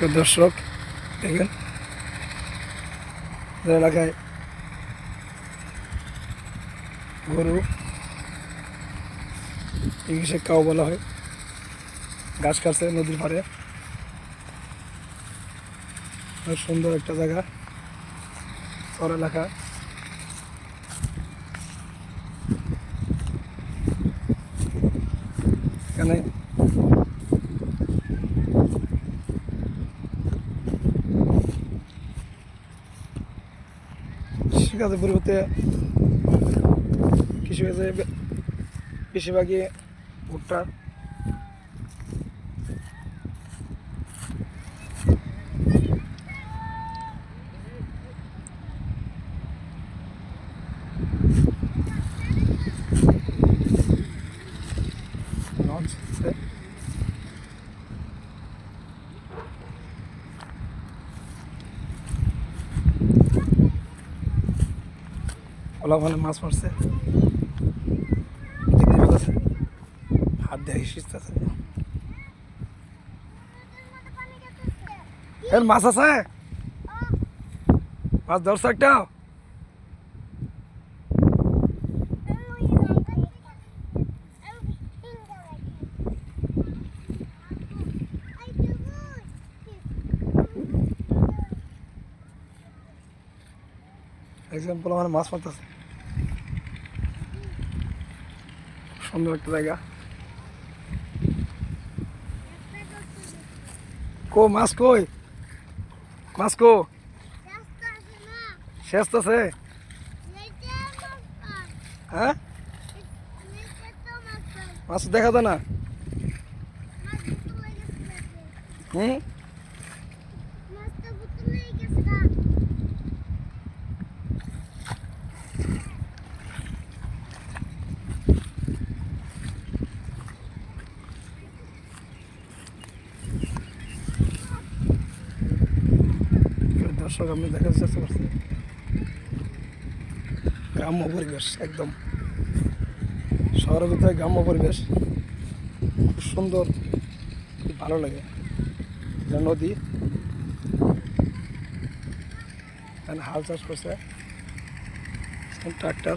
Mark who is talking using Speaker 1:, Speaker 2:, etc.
Speaker 1: প্রিয় দর্শক, দেখেন এলাকায় গরু ইংলিশে কাউ বলা হয় ঘাস কাটছে নদীর পাড়ে। সুন্দর একটা জায়গা শহর এলাকা। এখানে কৃষিকাজের পরিবর্তে কৃষিকাজে বে- বেশিরভাগই ভুট্টা লঞ্চ ওখানে মাছ পাচ্ছে হাত দিয়ে শিখতেছে এর মাছ আছে? মাছ ধরছে একটা? এক্সাম্পল আমার মাছ মারতেছে। সুন্দর একটা জায়গা। কো মাছ কই? মাছ কো? শেষ আছে? হ্যাঁ? মাছ দেখা যায় না? হুম? দর্শক, আপনি দেখার চেষ্টা করছি গ্রাম্য পরিবেশ, একদম। শহরের ভিতরে গ্রাম্য পরিবেশ, খুব সুন্দর, খুব ভালো লাগে। নদী। হাল চাষ করছে। ট্রাক্টর।